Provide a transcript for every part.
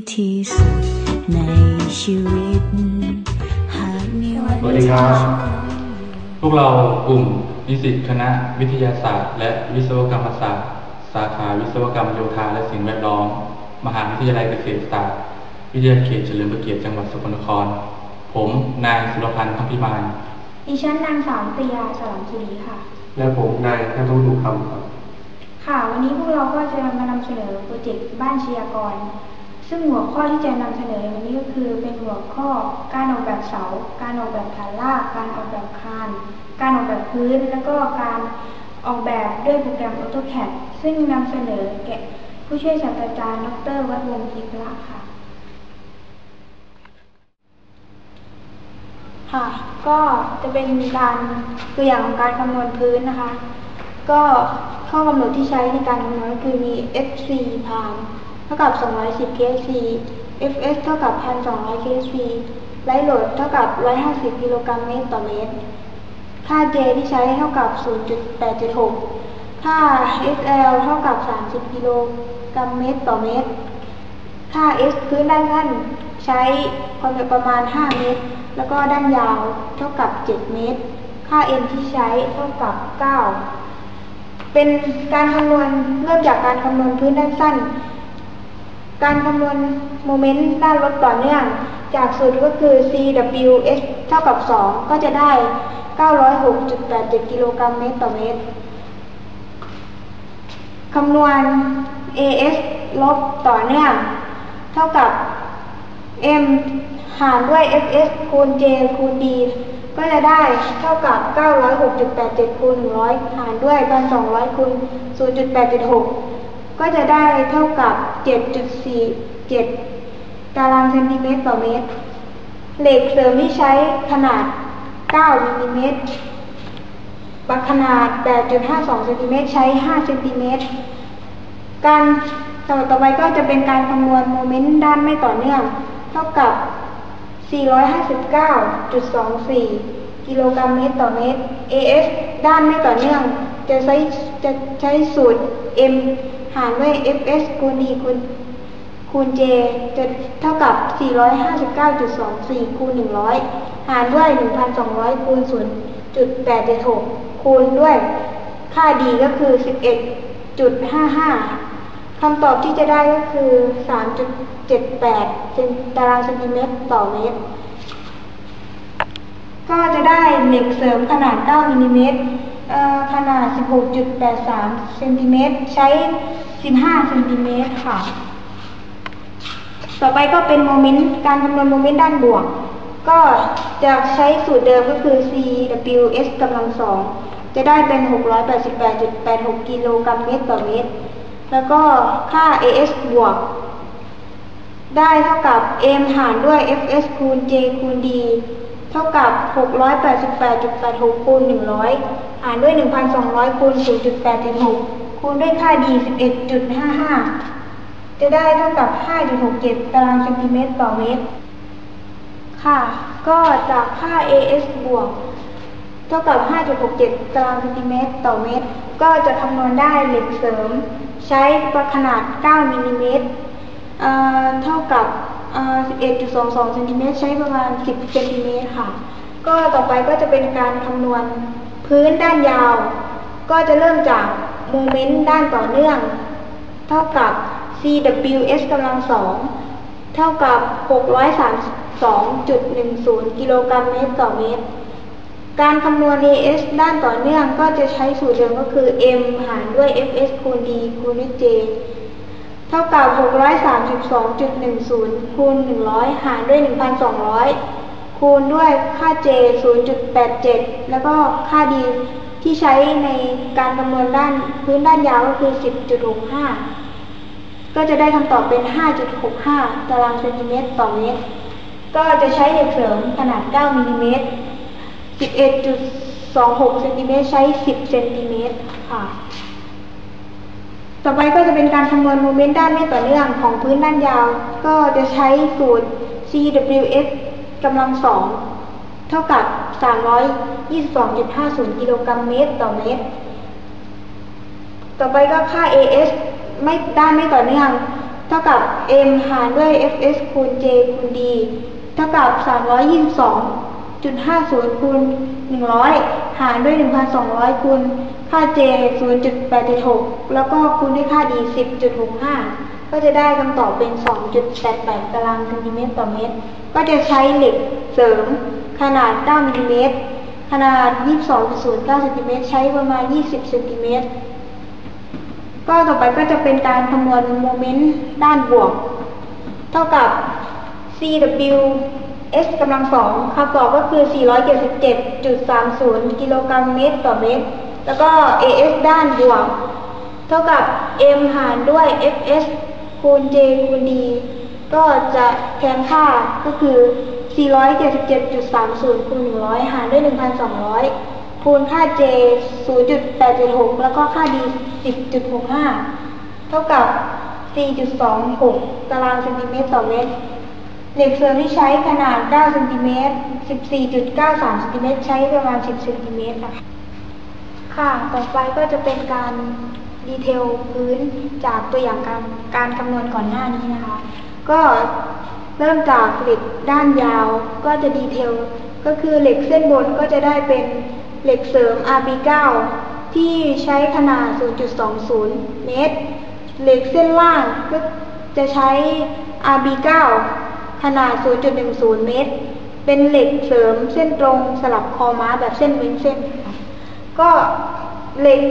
ดีที่สุดในชีวิตหากมีวันสวัสดีครับ พวกเรากลุ่มนิสิตคณะวิทยาศาสตร์ และวิศวกรรมศาสตร์ สาขาวิศวกรรมโยธาและสิ่งแวดล้อม มหาวิทยาลัยเกษตรศาสตร์ วิทยาเขตเฉลิมพระเกียรติจังหวัดสกลนคร ผมนายสุรพันธ์พังพิมานดิฉันนางสาวนิตยาสลัมสุรีค่ะ และผมนายนัทวุฒิดุคำครับ ค่ะ วันนี้พวกเราก็จะมานำเสนอโปรเจกต์บ้านชียากร ซึ่งหัวข้อที่จะนำเสนอในวันนี้ก็คือ เป็นหัวข้อการออกแบบเสา การออกแบบฐานรากการออกแบบคาน การออกแบบพื้น แล้วก็การออกแบบด้วยโปรแกรม AutoCAD ซึ่งนำเสนอแก่ผู้ช่วยศาสตราจารย์ดรวัฒวงศ์ทิพละค่ะ ค่ะ ก็จะเป็นการตัวอย่างของการคำนวณพื้นนะคะ ก็ข้อกำหนดที่ใช้ในการคำนวณก็คือมี FC พาม ท่ากับ 210 kSc Fs เท่ากับ 1,200 kSc ไลท์โหลดเท่ากับ 150 กิโลกรัมเมตรต่อเมตร ค่า J ที่ใช้เท่ากับ 0.876 ค่า SL เท่ากับ 30 กิโลกรัมเมตรต่อเมตร ค่า S พื้นด้านสั้นใช้ความยาวประมาณ 5 เมตร แล้วก็ด้านยาวเท่ากับ 7 เมตร ค่า N ที่ใช้เท่ากับ 9 เป็นการคำนวณเริ่มจากการคำนวณพื้นด้านสั้น การคำนวณโมเมนต์ด้านลดต่อเนื่อง จากสูตรก็คือ CWS เท่ากับ 2 ก็จะได้ 906.87 กิโลกรัมเมตรต่อเมตร คำนวณ AS ลบต่อเนื่อง เท่ากับ M หารด้วย FS คูณ J คูณ D ก็จะได้เท่ากับ 906.87 คูณ100 หารด้วย 1,200 คูณ 0.876 ก็จะได้เท่ากับ 7.47 ตารางเซนติเมตรต่อเมตร เหล็กเสริมที่ใช้ขนาด 9มิลลิเมตรบักขนาด 8.52เซนติเมตรใช้ 5 เซนติเมตร การต่อต่อไปก็จะเป็นการคำนวณโมเมนต์ด้านไม่ต่อเนื่อง เท่ากับ 459.24 กิโลกรัมเมตรต่อเมตร AS ด้านไม่ต่อเนื่อง จะใช้จะใช้สูตร M หารด้วย FS คูณ D คูณคูณ J จะเท่ากับ 459.24 คูณ 100 หารด้วย 1,200 คูณ 0.876 คูณด้วยค่า D ก็คือ 11.55 คำตอบที่จะได้ก็คือ 3.78เซนตารางเซนติเมตรต่อเมตร ก็จะได้เหล็กเสริมขนาด 9มิลลิเมตร ขนาด 16.83 เซนติเมตร ใช้ 15 เซนติเมตรค่ะ ต่อไปก็เป็นโมเมนต์ การคำนวณโมเมนต์ด้านบวก ก็จะใช้สูตรเดิมก็คือ CWS กำลังสอง จะได้เป็น 688.86 กิโลกรัมเมตรต่อเมตร แล้วก็ค่า AS บวก ได้เท่ากับ M หารด้วย FS คูณ J คูณ D เท่ากับ 688.86คูณ100 หารด้วย 1,200คูณ0.876คูณด้วยค่า D 11.55 จะได้เท่ากับ 5.67 ตารางเซนติเมตรต่อเมตร ค่ะ ก็จากค่า AS บวก เท่ากับ 5.67 ตารางเซนติเมตรต่อเมตร ก็จะคำนวณได้เหล็กเสริม ใช้ขนาด 9มิลลิเมตรเท่ากับ 11.22เซนติเมตรใช้ประมาณ 10เซนติเมตรค่ะ ก็ต่อไปก็จะเป็นการคำนวณพื้นด้านยาว ก็จะเริ่มจากโมเมนต์ด้านต่อเนื่อง เท่ากับ CWS กำลังสองเท่ากับ 632.10 กิโลกรัมเมตรต่อเมตร การคำนวณ AS ด้านต่อเนื่องก็จะใช้สูตรเดิมก็คือ M หารด้วย FS คูณ D คูณด้วย J เท่ากับ 632.10 คูณ 100 หารด้วย 1,200 คูณด้วยค่า J 0.87 แล้วก็ค่า D ที่ใช้ในการคำนวณด้านพื้นด้านยาวก็คือ 10.65 ก็จะได้คำตอบเป็น 5.65 ตารางเซนติเมตรต่อเมตร ก็จะใช้เหล็กเสริมขนาด 9มิลลิเมตร 11.26 เซนติเมตรใช้ 10 เซนติเมตรค่ะ ต่อไปก็จะเป็นการคำนวณโมเมนต์ด้านไม่ต่อเนื่องของพื้นด้านยาว ก็จะใช้สูตร CWS กำลังสองเท่ากับ 322.50 กิโลกรัมเมตรต่อเมตร ต่อไปก็ค่า AS ไม่ด้านไม่ต่อเนื่อง เท่ากับ m หารด้วย fs คูณ j คูณ d เท่ากับ 322.50คูณ100 หารด้วย 1,200คูณค่า j 0.876แล้วก็คูณด้วยค่า d 10.65 ก็จะได้คำตอบเป็น 2.88 ตารางเซนติเมตรต่อเมตร ก็จะใช้เหล็กเสริมขนาด 9มิลลิเมตร ขนาด 22.09เซนติเมตร ใช้ประมาณ 20เซนติเมตร ก็ต่อไปก็จะเป็นการคำนวณโมเมนต์ด้านบวก เท่ากับ CW S กำลังสองคำตอบก็คือ 477.30 กิโลกรัมเมตรต่อเมตร แล้วก็ AS ด้านบวก เท่ากับ M หารด้วย FS คูณ J คูณ D ก็จะแทนค่าก็คือ 477.30 คูณ 100 หารด้วย 1,200 คูณค่า J 0.876 แล้วก็ค่า D 10.65 เท่ากับ 4.26 ตารางเซนติเมตรต่อเมตร เหล็กเสริมที่ใช้ขนาด 9 เซนติเมตร 14.93 เซนติเมตร ใช้ประมาณ 10 เซนติเมตรค่ะค่ะ ต่อไปก็จะเป็นการดีเทลพื้นจากตัวอย่างการการคำนวณก่อนหน้านี้นะคะ ก็เริ่มจากเหล็กด้านยาวก็จะดีเทล ก็คือเหล็กเส้นบนก็จะได้เป็นเหล็กเสริม RB9 ที่ใช้ขนาด 0.20 เมตร เหล็กเส้นล่างก็จะใช้ RB9 ขนาด 0.10 เมตร เป็นเหล็กเสริมเส้นตรงสลับคอม้าแบบเส้นเว้นเส้น ก็เหล็ก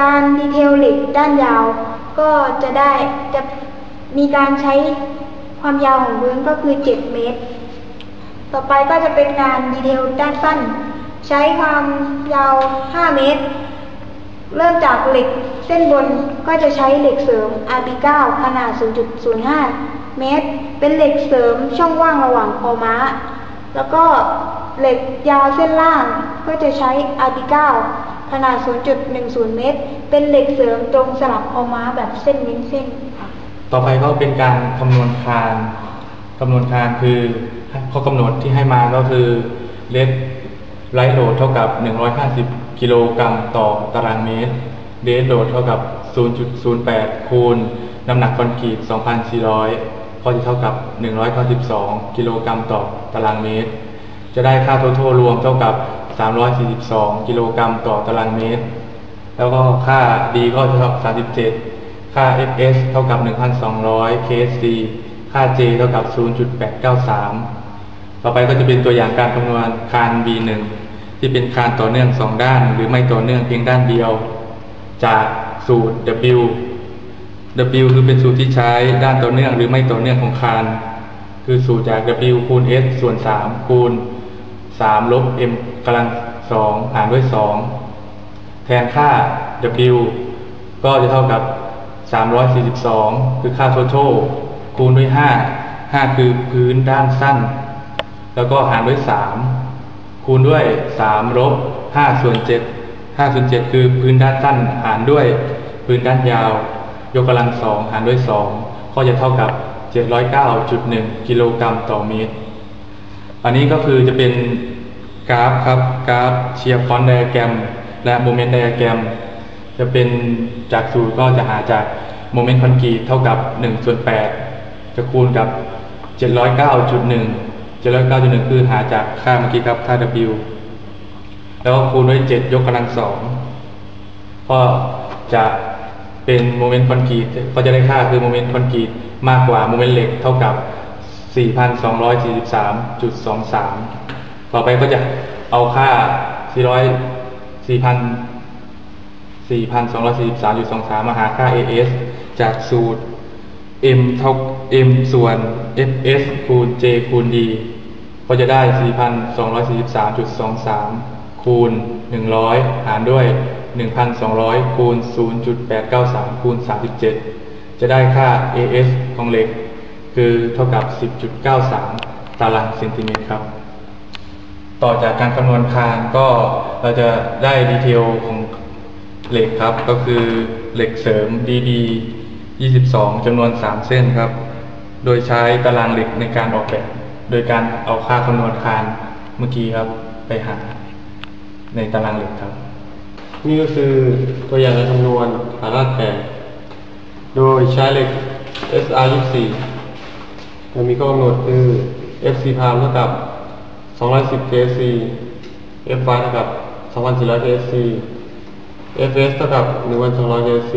การดีเทลเหล็กด้านยาว ก็จะได้จะมีการใช้ความยาวของพื้นก็คือ 7 เมตร ต่อไปก็จะเป็นการดีเทลด้านสั้น ใช้ความยาว 5 เมตร เริ่มจากเหล็กเส้นบนก็จะใช้เหล็กเสริม RB9 ขนาด 0.05 เมตร เป็นเหล็กเสริมช่องว่างระหว่างคอม้า แล้วก็เหล็กยาวเส้นล่างก็จะใช้ RB9 ขนาด 0.10 เมตร เป็นเหล็กเสริมตรงสลับคอม้าแบบเส้นเว้นเส้นค่ะ ต่อไปก็เป็นการคำนวณคานคำนวณคานคือข้อกำหนดที่ให้มาก็คือเลดไลท์โหลดเท่ากับ 150 กิโลกรัมต่อตารางเมตรเดสโหลดเท่ากับ 0.08 คูณ น้ำหนักคอนกรีต 2,400 ก็จะเท่ากับ 192 กิโลกรัมต่อตารางเมตร จะได้ค่าทั้งรวมเท่ากับ 342 กิโลกรัมต่อตารางเมตร แล้วก็ค่า D ก็เท่ากับ 37 ค่า FS เท่ากับ 1,200 KSC ค่า J เท่ากับ 0.893 ต่อไปก็จะเป็นตัวอย่างการคำนวณคาน B1 ที่เป็นคานต่อเนื่อง 2 ด้าน หรือไม่ต่อเนื่องเพียงด้านเดียว จากสูตร W W คือเป็นสูตรที่ใช้ด้านต่อเนื่องหรือไม่ต่อเนื่องของคาน คือสูตรจาก W คูณ S ส่วน 3 คูณ 3 ลบ M กำลัง 2 หารด้วย 2 แทนค่า W ก็จะเท่ากับ 342 คือค่า total คูณด้วย 5 5 คือพื้นด้านสั้น แล้วก็หารด้วย 3 คูณด้วย 3 ลบ 5 ส่วน 7 5 ส่วน 7 คือพื้นด้านสั้น หารด้วยพื้นด้านยาว ยกกำลัง2หารด้วย2ก็จะเท่ากับ 709.1 กิโลกรัมต่อเมตร อันนี้ก็คือจะเป็นกราฟครับกราฟเชียร์ฟอนต์ไดอะแกรมและโมเมนต์ไดอะแกรมจะเป็นจากสูตรก็จะหาจากโมเมนต์คอนกรีตเท่ากับ1ส่วน8จะคูณกับ 709.1 709.1 คือหาจากค่าเมื่อกี้ครับค่า W แล้วก็คูณด้วย 7 ยกกำลังสองก็จะ เป็นโมเมนต์คอนกรีตก็จะได้ค่าคือโมเมนต์คอนกรีตมากกว่าโมเมนต์เหล็กเท่ากับ 4,243.23 ต่อไปก็จะเอาค่า 400 4,000 4,243.23 มาหาค่า AS จากสูตร M เท่า M ส่วน FS คูณ J คูณ D ก็จะได้ 4,243.23 คูณ 100 หารด้วย 1,200 คูณ 0.893 คูณ 37 จะได้ค่า AS ของเหล็ก คือเท่ากับ 10.93 ตารางเซนติเมตรครับ ต่อจากการคำนวณคานก็เราจะได้ดีเทลของเหล็กครับ ก็คือเหล็กเสริม DD 22จำนวน 3 เส้นครับ โดยใช้ตารางเหล็กในการออกแบบ โดยการเอาค่าคำนวณคานเมื่อกี้ครับไปหาในตารางเหล็กครับ นี่ก็คือตัวอย่างการคำนวณฐานรากแผ่โดโดยใช้เหล็ก SR 24มันมีข้อกำหนดคือ FC พามเท่ากับ 210 KSC FY เท่ากับ 2,400 KSC FS เท่ากับ 1,200 KSC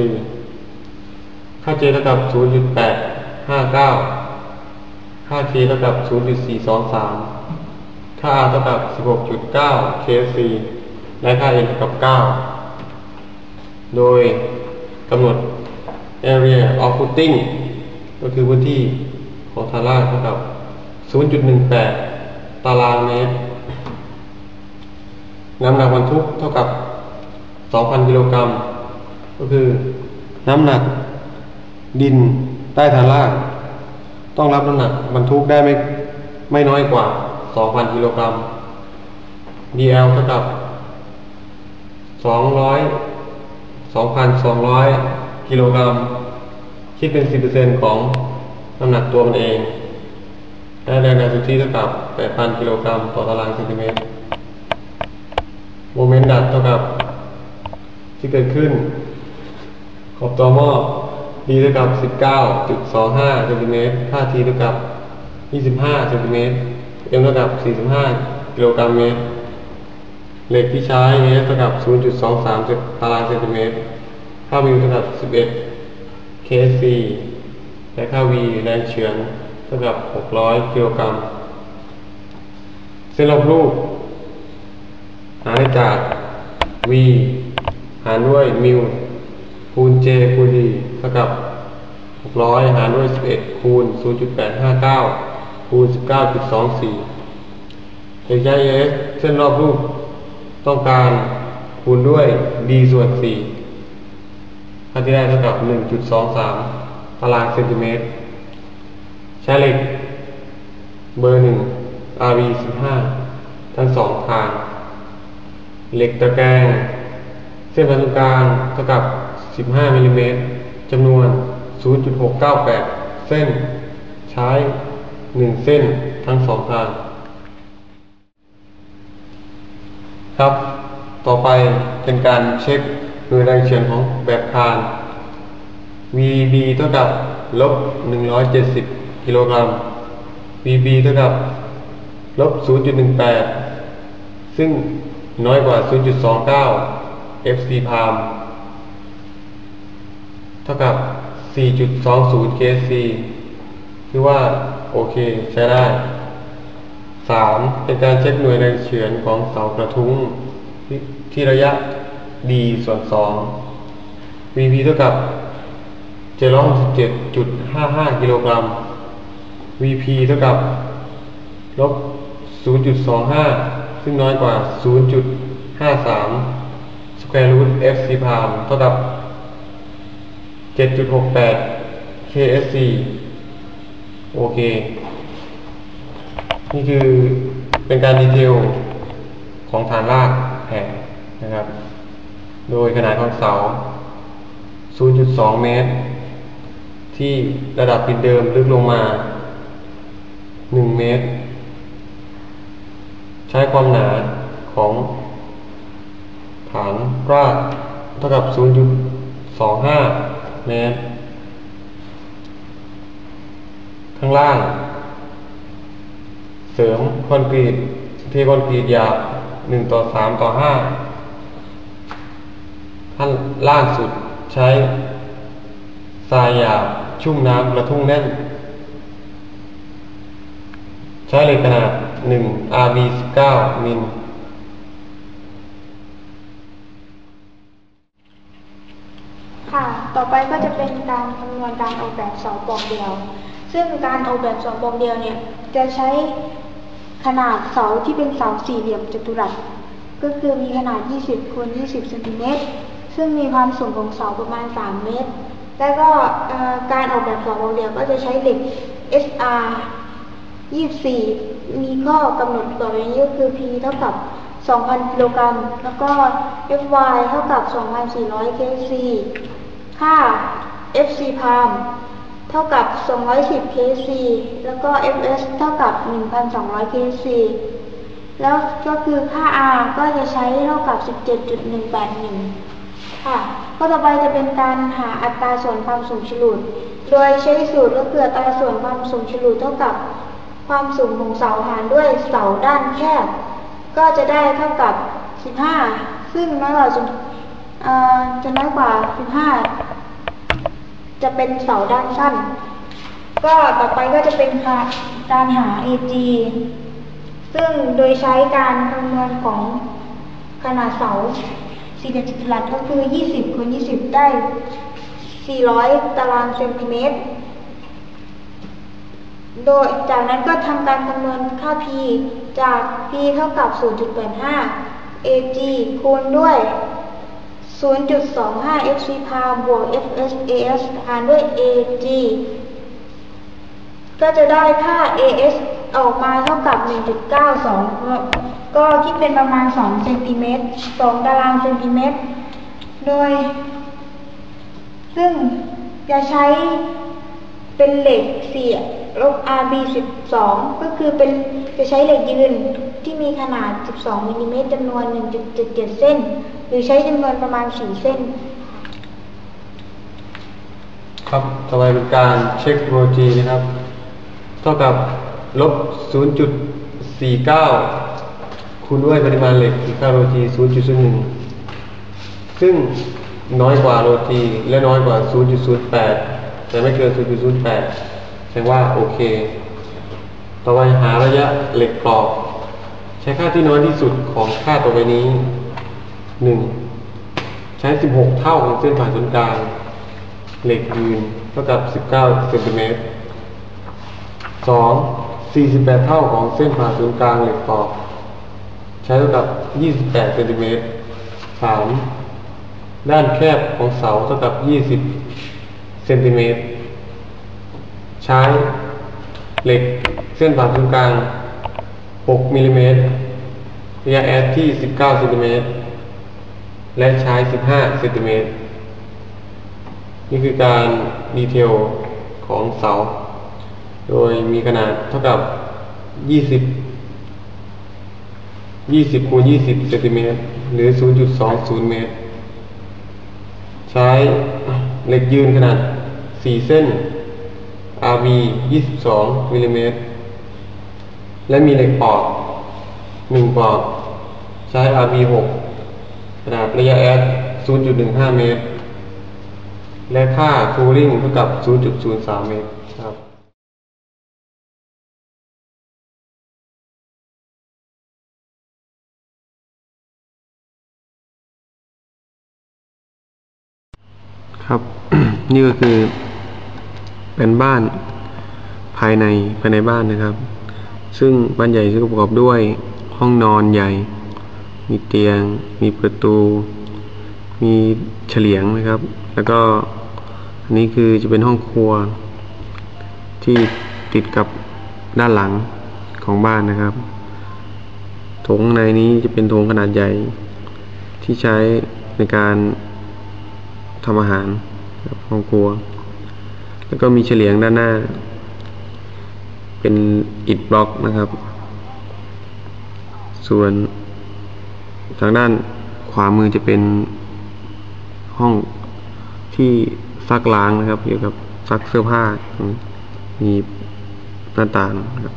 ค่า J เท่ากับ 0.859 ค่า K เท่ากับ 0.423 ค่า R เท่ากับ 16.9 KSC และค่า N เท่ากับ 9 โดยกำหนด area of footing ก็คือพื้นที่ของฐานราเท่ากับ 0.18 ตารางเมตร น้ำหนักบรรทุกเท่ากับ 2,000 กิโลกรัม ก็คือน้ำหนักดินใต้ฐานราต้องรับน้ำหนักบรรทุกได้ไม่ไม่น้อยกว่า 2,000 กิโลกรัม DL เท่ากับ 200 2,200 กิโลกรัม คิดเป็น 10%ของน้ำหนักตัวมันเองและแรงดันสุทธิเท่ากับ 8,000 กิโลกรัมต่อตารางเซนติเมตร โมเมนต์ดัดเท่ากับ ที่เกิดขึ้น ขอบตัวหม้อ d เท่ากับ 19.25เซนติเมตรค่า t เท่ากับ 25เซนติเมตร m เท่ากับ 45 กิโลกรัมเมตร เหล็กที่ใช้เท่ากับ 0.23 ตารางเซนติเมตร ค่า v เท่ากับ 11 kc และค่า v แรงเฉือนเท่ากับ 600 กิโลกรัม เส้นรอบรูป หาได้จาก v หารด้วยมิวคูณ j คูณ d เท่ากับ 600 หารด้วย 11 คูณ 0.859 คูณ 19.24เด็กชาย s เส้นรอบรูป ต้องการคูณด้วย b ส่วน4ค่าที่ได้เท่ากับ 1.23 ตารางเซนติเมตร ใช้เหล็ก เบอร์ 1 RV 15ทั้งสองทาง เหล็กตะแกรงเส้นผ่านศูนย์กลางเท่ากับ 15มิลลิเมตรจำนวน 0.698 เส้น ใช้ 1 เส้นทั้งสองทาง ครับ ต่อไปเป็นการเช็คหน่วยแรงเฉือนของแบบคาน VB เท่ากับลบ 170 กิโลกรัม VB เท่ากับลบ 0.18 ซึ่งน้อยกว่า 0.29 FC พามเท่ากับ 4.20 KC คือว่า โอเค ใช้ได้ 3. เป็นการเช็คหน่วยแรงเฉือนของเสากระทุ้งที่ที่ระยะ d ส่วน 2 VP เท่ากับ767.55กิโลกรัม VP เท่ากับลบ0.25 ซึ่งน้อยกว่า 0.53 square root FC พามเท่ากับ 7.68 KSC โอเค นี่คือเป็นการดีเทลของฐานรากแผ่นนะครับ โดยขนาดของเสา 0.2 เมตร ที่ระดับดินเดิมลึกลงมา 1 เมตร ใช้ความหนาของฐานรากเท่ากับ 0.25 เมตร ข้างล่าง ริมคอนกรีตเทคอนกรีตหยาบ1ต่อ3ต่อ5ขั้นล่างสุดใช้ทรายหยาบชุ่มน้ำกระทุ่งแน่น ใช้เล็กขนาด1 RB 19มิลค่ะ ต่อไปก็จะเป็นการคำนวณการออกแบบเสาปอกเดียว ซึ่งการออกแบบเสาปอกเดียวเนี่ย จะใช้ ขนาดเสาที่เป็นเสาสี่เหลี่ยมจัตุรัส ก็คือมีขนาด 20คูณ20เซนติเมตรซึ่งมีความสูงของเสาประมาณ 3 เมตร แล้วก็การออกแบบเสาปอกเดียวก็จะใช้เหล็ก SR 24 มีข้อกำหนดต่อไปนี้ก็คือ P เท่ากับ 2,000 กิโลกรัม แล้วก็ Fy เท่ากับ 2,400 kc ค่า FC พาม เท่ากับ 210 kc แล้วก็ Fs เท่ากับ 1,200 kc แล้วก็คือค่า R ก็จะใช้เท่ากับ 17.181 ค่ะข้อต่อไปจะเป็นการหาอัตราส่วนความสูงฉลุด โดยใช้สูตรลดเกลืออัตราส่วนความสูงฉลุดเท่ากับความสูงของเสาหารด้วยเสาด้านแคบ ก็จะได้เท่ากับ 15 ซึ่งน้อยกว่าจุดเอ่อจะน้อยกว่า 15 จะเป็นเสาด้านสั้น ก็ต่อไปก็จะเป็นการหา AG ซึ่งโดยใช้การคำนวณของขนาดเสาสี่เหลี่ยมจัตุรัสก็คือ 20คูณ20 ได้ 400 ตารางเซนติเมตร โดยจากนั้นก็ทำการคำนวณค่า P จาก P เท่ากับ 0.85 AG คูณด้วย 0.25 FC พาบวก FS AS หารด้วย AG ก็จะได้ค่า AS ออกมาเท่ากับ 1.92 ก็คิดเป็นประมาณ 2 เซนติเมตร 2 ตารางเซนติเมตร โดย ซึ่งจะใช้เป็นเหล็กเสียลบ RB 12 ก็คือเป็นจะใช้เหล็กยืนที่มีขนาด 12มิลลิเมตรจำนวน 1.77 เส้น หรือใช้จำนวนประมาณ4เส้น ครับต่อไปเป็นการเช็คโรจีนะครับ เท่ากับลบ 0.49 คูณด้วยปริมาณเหล็กที่ค่าโรจี 0.01 ซึ่งน้อยกว่าโรจีและน้อยกว่า 0.08 แต่ไม่เกิน 0.08 แสดงว่าโอเค ต่อไปหาระยะเหล็กปลอก ใช้ค่าที่น้อยที่สุดของค่าตัวไปนี้ 1. ใช้16เท่าของเส้นผ่านศูนย์กลางเหล็กยืนเท่ากับ19เก้าเซนติเมตร 2. 48เท่าของเส้นผ่าศูนย์กลางเหล็กปอกใช้เท่ากับ28เซนติเมตร 3. ด้านแคบของเสาเท่ากับ20เซนติเมตรใช้เหล็กเส้นผ่าศูนย์กลาง6มิลลิเมตรระยะแอดที่19เซนติเมตร และใช้ 15 เซนติเมตร นี่คือการดีเทลของเสา โดยมีขนาดเท่ากับ 20 20คูณ20 เซนติเมตร หรือ 0.20 เมตร ใช้เหล็กยืนขนาด 4 เส้น RB 22มิลลิเมตร และมีเหล็กปอก 1 ปอก ใช้ RB 6 ขนาดระยะแอด0.15 เมตร และค่าคูลิ่งเท่ากับ 0.03 เมตรครับครับ นี่ก็คือเป็นบ้านภายในภายในบ้านนะครับ ซึ่งบ้านใหญ่ซึ่งประกอบด้วยห้องนอนใหญ่ มีเตียง มีประตู มีเฉลียงนะครับ แล้วก็อันนี้คือจะเป็นห้องครัว ที่ติดกับด้านหลังของบ้านนะครับโถงในนี้จะเป็นโถงขนาดใหญ่ ที่ใช้ในการทำอาหารห้องครัว แล้วก็มีเฉลียงด้านหน้า เป็นอิฐบล็อกนะครับ ส่วน ทางด้านขวามือจะเป็นห้องที่ซักล้างนะครับ เกี่ยวกับซักเสื้อผ้า มีหน้าต่างครับ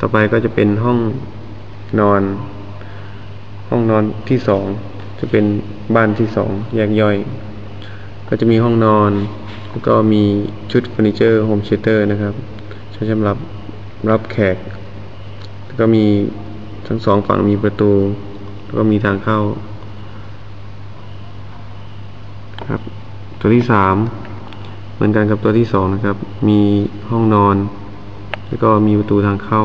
ต่อไปก็จะเป็นห้องนอน ห้องนอนที่สองจะเป็นบ้านที่สองแยกย่อย ก็จะมีห้องนอน แล้วก็มีชุดเฟอร์นิเจอร์โฮมเชเตอร์นะครับใช้สำหรับรับแขก แล้วก็มีทั้งสองฝั่งมีประตู ก็มีทางเข้าครับ ตัวที่สามเหมือนกันกับตัวที่สองนะครับ มีห้องนอน แล้วก็มีประตูทางเข้า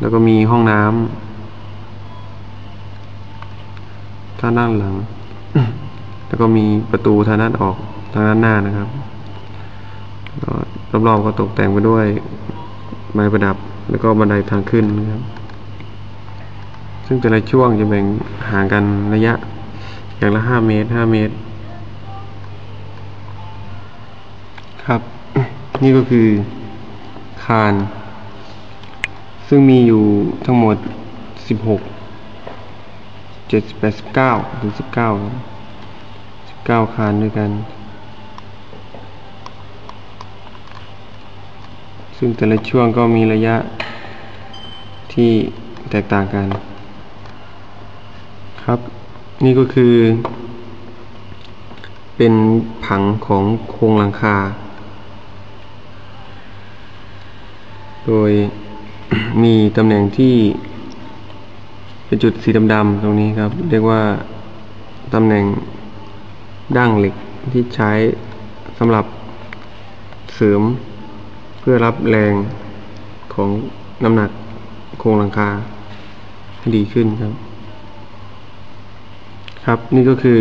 แล้วก็มีห้องน้ำท่างด้านหลัง แล้วก็มีประตูทางด้านออกทางด้านหน้านะครับรอบๆก็ตกแต่งไปด้วยไม้ประดับ แล้วก็บันไดทางขึ้นนะครับ ซึ่งแต่ละช่วงจะแบ่งห่างกันระยะ อย่างละห้าเมตรห้าเมตร ครับ นี่ก็คือคาน ซึ่งมีอยู่ทั้งหมด16เจ็ดแปดสิบเก้าถึงสิบเก้าสิบเก้าคานด้วยกัน ซึ่งแต่ละช่วงก็มีระยะที่แตกต่างกัน ครับ นี่ก็คือ เป็นผังของโครงหลังคา โดยมีตำแหน่งที่ เป็นจุดสีดำๆตรงนี้ครับ เรียกว่าตำแหน่งดั้งเหล็กที่ใช้สำหรับเสริมเพื่อรับแรงของน้ำหนักโครงหลังคาให้ดีขึ้นครับ ครับนี่ก็คือ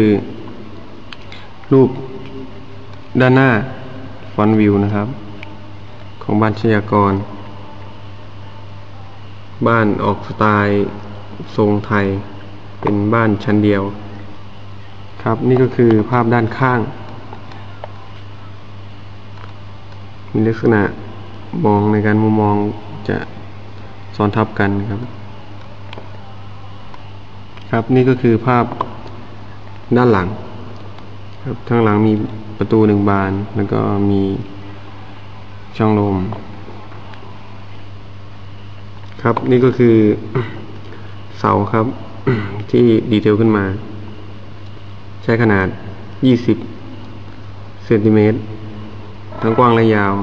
รูปด้านหน้าฟอนวิวนะครับ ของบ้านชยากร บ้านออกสไตล์ทรงไทย เป็นบ้านชั้นเดียว ครับนี่ก็คือภาพด้านข้าง มีลักษณะมองในการมุมมองจะซ้อนทับกันครับ ครับนี่ก็คือภาพ ด้านหลังครับข้างหลังมีประตูหนึ่งบาน แล้วก็มีช่องลม ครับนี่ก็คือเสาครับ ที่ดีเทลขึ้นมา ใช้ขนาด 20เซนติเมตรทั้งกว้างและยาว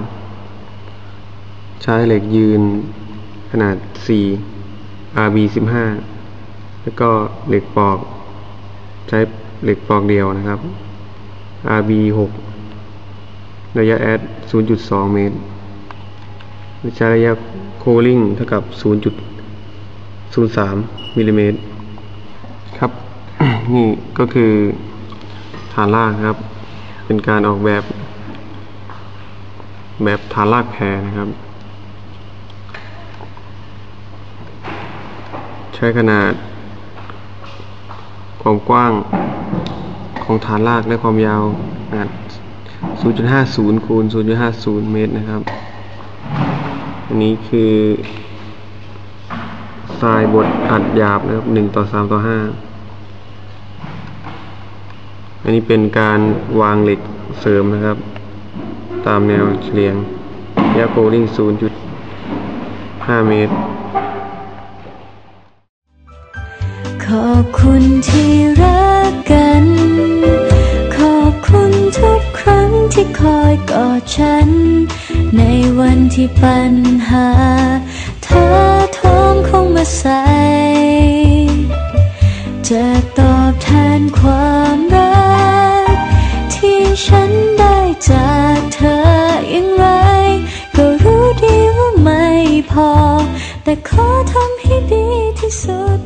ใช้เหล็กยืนขนาด 4 RB 15 แล้วก็เหล็กปอก ใช้ เหล็กปอกเดียวนะครับ RB 6ระยะแอด0.2 เมตรใช้ระยะโคลิ่งเท่ากับ 0.03มิลลิเมตรครับ นี่ก็คือฐานรากครับ เป็นการออกแบบ แบบฐานรากแพรนะครับ ใช้ขนาด ความกว้างของฐานรากและความยาวขนาด0.50คูณ0.50 เมตรนะครับ อันนี้คือทรายบดอัดหยาบนะครับ1ต่อ3ต่อ5 อันนี้เป็นการวางเหล็กเสริมนะครับ ตามแนวเฉลียงยะโคลิ่ง0.5 เมตร อบคุณที่รักกัน ขอบคุณทุกครั้งที่คอยกอดฉัน ในวันที่ปัญหาเธอท้องคงมาใส่จะตอบแทนความรัก ที่ฉันได้จากเธออย่างไร ก็รู้ดีว่าไม่พอ แต่ขอทำให้ดีที่สุด